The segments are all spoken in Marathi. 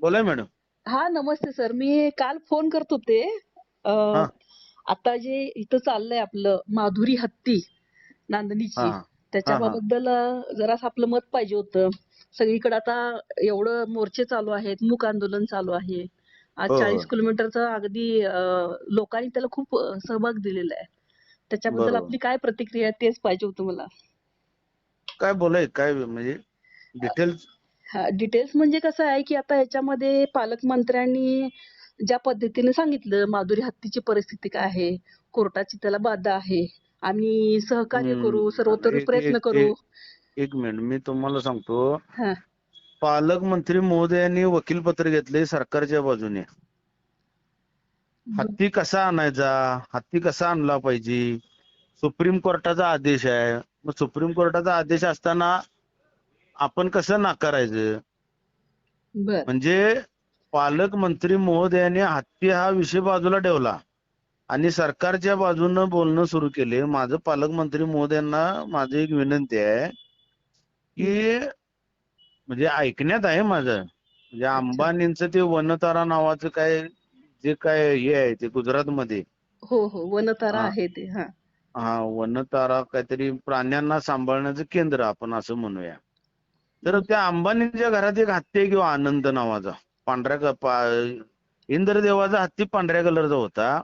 बोला मॅडम. हा नमस्ते सर. मी काल फोन करत होते. अ. आता जे इथं चाललंय आपलं माधुरी हत्ती नांदणीची हा त्याच्याबद्दल अ, जरासं आपलं मत पाहिजे होतं. सगळीकडे आता एवढं मोर्चे चालू आहेत मूक आंदोलन चालू आहे. आज हो, हो. चाळीस किलोमीटरचा अगदी अ, लोकांनी त्याला खूप अ, सहभाग दिलेला आहे. त्याच्याबद्दल बरोबर. आपली काय प्रतिक्रिया आहे तेच पाहिजे होतं मला. काय बोलाय काय म्हणजे डिटेल्स डिटेल्स म्हणजे कसं आहे की आता याच्यामध्ये पालकमंत्र्यांनी ज्या पद्धतीने सांगितलं माधुरी हत्तीची परिस्थिती काय आहे कोर्टाची त्याला बाधा आहे आम्ही सहकार्य. करू सर्वतोपरी प्रयत्न करू. एक मिनिट मी तुम्हाला सांगतो. हा. पालकमंत्री महोदयांनी वकीलपत्र घेतले सरकारच्या बाजूने. हत्ती कसा आणायचा? हत्ती कसा आणला पाहिजे? सुप्रीम कोर्टाचा आदेश आहे. मग सुप्रीम कोर्टाचा आदेश असताना आपण कसं नाकारायचं? बर. म्हणजे पालकमंत्री महोदयाने हत्ती हा विषय बाजूला ठेवला. आणि सरकारच्या बाजूनं बोलणं सुरू केले. माझं पालकमंत्री महोदयांना माझी एक विनंती आहे की म्हणजे ऐकण्यात आहे माझं. म्हणजे अंबानींचं ते वनतारा नावाचं काय जे काय हे आहे ते गुजरातमध्ये. हो हो. वनतारा हा. आहे ते. हा. हा वनतारा काहीतरी प्राण्यांना सांभाळण्याचं केंद्र आपण असं म्हणूया. तर त्या अंबानींच्या घरात एक हत्ती आहे किंवा आनंद नावाचा. पांढऱ्या इंद्रदेवाचा हत्ती पांढऱ्या कलरचा होता.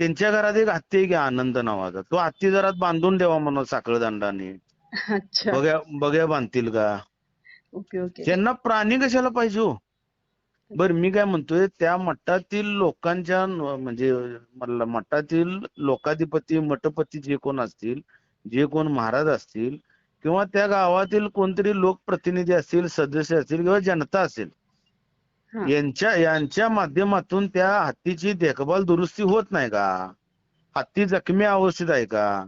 त्यांच्या घरात एक हत्ती आहे की आनंद नावाचा. तो हत्ती जरा बांधून ठेवा म्हणून साखळदंडाने अच्छा. बघ्या बघ्या बांधतील का? Okay okay. त्यांना प्राणी कशाला पाहिजे हो? बर मी काय म्हणतोय त्या मठातील लोकांच्या म्हणजे मठातील लोकाधिपती मठपती जे कोण असतील जे कोण महाराज असतील किंवा त्या गावातील कोणतरी लोकप्रतिनिधी असतील सदस्य असतील किंवा जनता असेल. यांच्या यांच्या माध्यमातून त्या हत्तीची देखभाल दुरुस्ती होत नाही का? हत्ती जखमी अवस्थेत आहे का?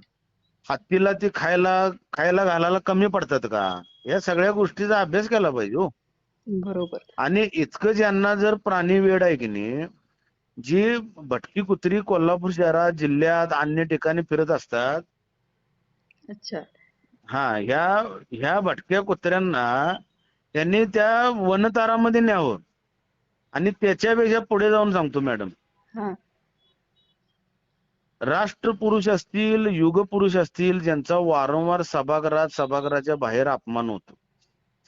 हत्तीला ती खायला खायला घालायला कमी पडतात का? या सगळ्या गोष्टीचा अभ्यास केला पाहिजे हो. बरोबर. आणि इतकं ज्यांना जर प्राणी वेड आहे की नाही जी भटकी कुत्री कोल्हापूर शहरात जिल्ह्यात अन्य ठिकाणी फिरत असतात अच्छा. हा ह्या ह्या भटक्या कुत्र्यांना त्यांनी त्या वनतारामध्ये न्यावं. आणि त्याच्यापेक्षा पुढे जाऊन सांगतो मॅडम. हा. राष्ट्रपुरुष असतील युगपुरुष असतील ज्यांचा वारंवार सभागृहात सभागृहाच्या बाहेर अपमान होतो.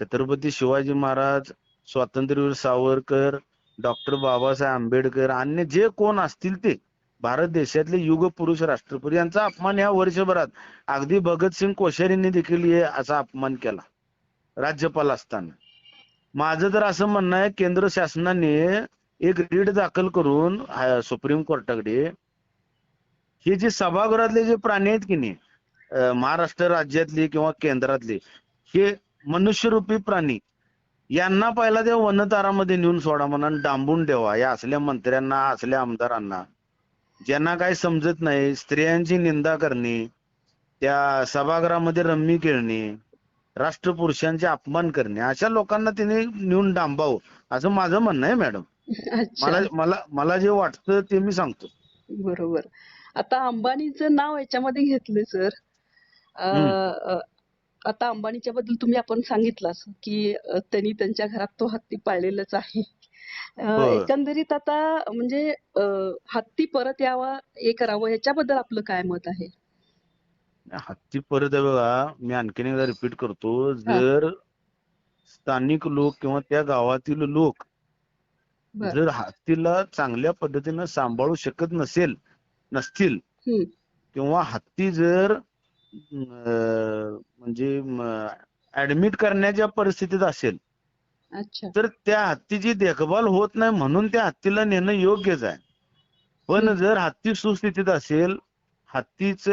छत्रपती शिवाजी महाराज स्वातंत्र्यवीर सावरकर डॉक्टर बाबासाहेब आंबेडकर अन्य जे कोण असतील ते भारत देशातले युग पुरुष राष्ट्रपती यांचा अपमान या वर्षभरात. अगदी भगतसिंग कोश्यारींनी देखील हे असा अपमान केला. राज्यपाल असताना. माझं तर असं म्हणणं आहे केंद्र शासनाने एक रीड दाखल करून सुप्रीम कोर्टाकडे हे जे सभागृहातले जे प्राणी आहेत की नाही महाराष्ट्र राज्यातले किंवा केंद्रातले हे मनुष्यरूपी प्राणी यांना पहिला त्या वनतारामध्ये नेऊन सोडा म्हणा डांबून ठेवा या असल्या मंत्र्यांना असल्या आमदारांना. ज्यांना काही समजत नाही स्त्रियांची निंदा करणे त्या सभागृहामध्ये रम्मी खेळणे राष्ट्रपुरुषांचे अपमान करणे अशा लोकांना तिने नेऊन डांबावं असं माझं म्हणणं आहे मॅडम. मला मला मला जे वाटतं ते मी सांगतो. बरोबर. आता अंबानीचं नाव याच्यामध्ये घेतले सर. आता अंबानीच्या बद्दल तुम्ही आपण सांगितलंच की त्यांनी त्यांच्या घरात तो हत्ती पाळलेलाच आहे. अ. एकंदरीत आता म्हणजे अ, हत्ती परत यावा हे करावं याच्याबद्दल आपलं काय मत आहे हत्ती परत आहे बघा मी आणखीन एकदा रिपीट करतो जर स्थानिक लोक किंवा त्या गावातील लोक बर. जर हत्तीला चांगल्या पद्धतीनं सांभाळू शकत नसेल नसतील. किंवा हत्ती जर अं, म्हणजे ऍडमिट करण्याच्या परिस्थितीत असेल अच्छा. तर त्या हत्तीची देखभाल होत नाही म्हणून त्या हत्तीला नेणं योग्यच आहे. पण जर हत्ती सुस्थितीत असेल हत्तीचं